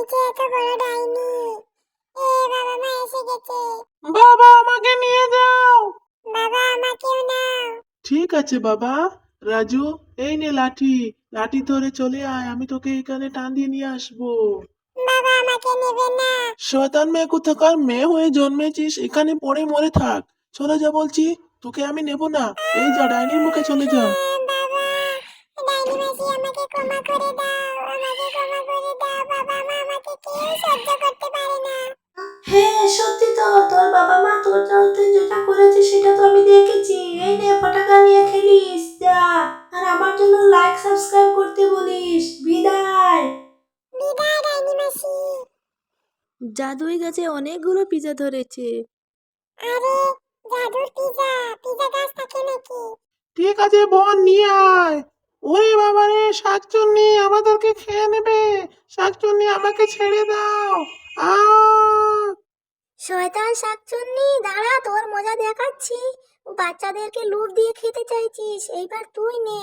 নিচে এত বড় ডাইনি। এ বাবা মা এসে গেছে। বাবা আমাকে নিয়ে যাও। বাবা আমাকেও নাও। ঠিক আছে বাবা। রাজু এই নে লাঠি। লাঠি ধরে চলে আয় আমি তোকে এখানে টান দিয়ে নিয়ে আসব। বাবা আমাকে নেবে না। শয়তান মেয়ে কোথাকার মেয়ে হয়ে জন্মেছিস? এখানে পড়ে মরে থাক। চলে যা বলছি তোকে আমি নেব না। এই যা ডাইনির মুখে চলে যা। বাবা। ডাইনি মাসি আমাকে ক্ষমা করে দাও। আমাকে হ্যাঁ সত্যি তো তোর বাবা মা তোর সাথে যেটা করেছে সেটা তো আমি দেখেছি। এই নে পটাকা নিয়ে খেলিস যা। আর আমার জন্য লাইক সাবস্ক্রাইব করতে বলিস। বিদায়। জাদুই গাছে অনেকগুলো পিজা ধরেছে। আরে জাদুর পিজা পিজা গাছ থাকে নাকি? ঠিক আছে বোন নিয়ে আয়। ওরে বাবা রে শাকচুন্নি আমাদেরকে খেয়ে নেবে। শাকচুন্নি আমাকে ছেড়ে দাও। আ শয়তান শাকচুন্নি দাঁড়া তোর মজা দেখাচ্ছি। বাচ্চাদেরকে লুপ দিয়ে খেতে চাইছিস এইবার তুই নে।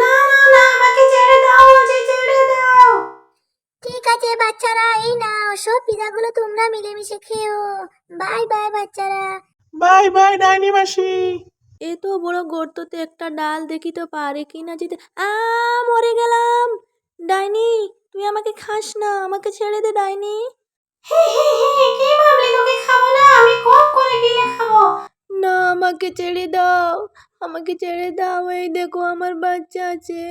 না না না আমাকে ছেড়ে দাও ছেড়ে দাও। ঠিক আছে বাচ্চারা এই নাও সব পিজাগুলো তোমরা মিলেমিশে খেও। বাই বাই বাচ্চারা। বাই বাই ডাইনি মাসি। এ তো বড় গর্ততে একটা ডাল দেখি তো পারে কি না যেতে আ মরে গেলাম। ডাইনি তুই আমাকে খাস না আমাকে ছেড়ে দে ডাইনি। কি ভাবলি তোকে খাব না? আমি কম করে গিলে খাব। না আমাকে ছেড়ে দাও। আমাকে ছেড়ে দাও। এই দেখো আমার বাচ্চা আছে।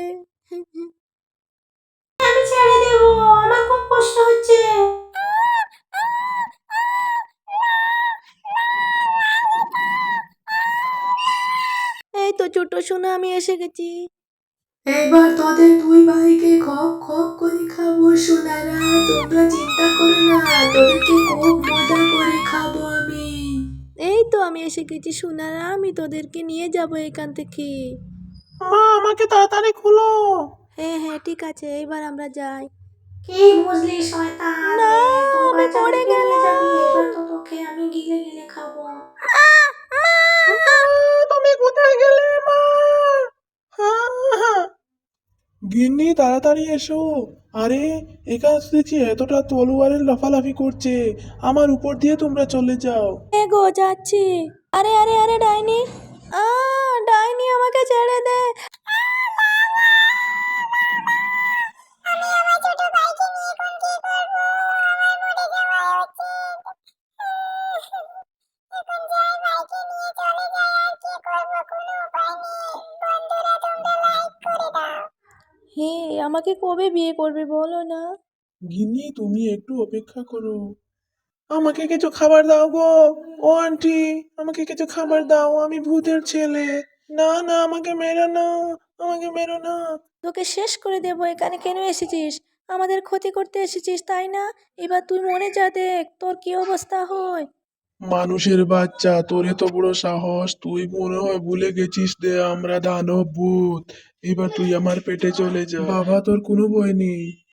আমি ছেড়ে দেব। আমার খুব কষ্ট হচ্ছে। এই তো ছোট সোনা আমি এসে গেছি। এবার তোদের দুই ভাইকে খপ খপ করে সোনারা তোমরা চিন্তা করো না তোদেরকে খুব মজা করে খাব আমি। এই তো আমি এসে গেছি সোনারা আমি তোদেরকে নিয়ে যাব এখান থেকে। মা আমাকে তাড়াতাড়ি খুলো। হ্যাঁ হ্যাঁ ঠিক আছে এবার আমরা যাই। কি বুঝলি শয়তান? না, গিন্নি, তাড়াতাড়ি এসো। আরে, এখানে শুনেছি এতটা তলোয়ারের লাফালাফি করছে, আমার উপর দিয়ে তোমরা চলে যাও। এ গো, যাচ্ছি। আরে আরে হে আমাকে কবে বিয়ে করবে বলো না? গিন্নি তুমি একটু অপেক্ষা করো। আমাকে কিছু খাবার দাও গো। ও আন্টি আমাকে কিছু খাবার দাও আমি ভূতের ছেলে। না না আমাকে মেরো না আমাকে মেরো না। তোকে শেষ করে দেবো এখানে কেন এসেছিস? আমাদের ক্ষতি করতে এসেছিস তাই না? এবার তুই মরে যা দেখ তোর কি অবস্থা হয়? মানুষের বাচ্চা তোর এত বড় সাহস তুই মনে হয় ভুলে গেছিস দে আমরা দানব ভূত। এবার তুই আমার পেটে চলে যা। বাবা তোর কোনো ভয় নেই।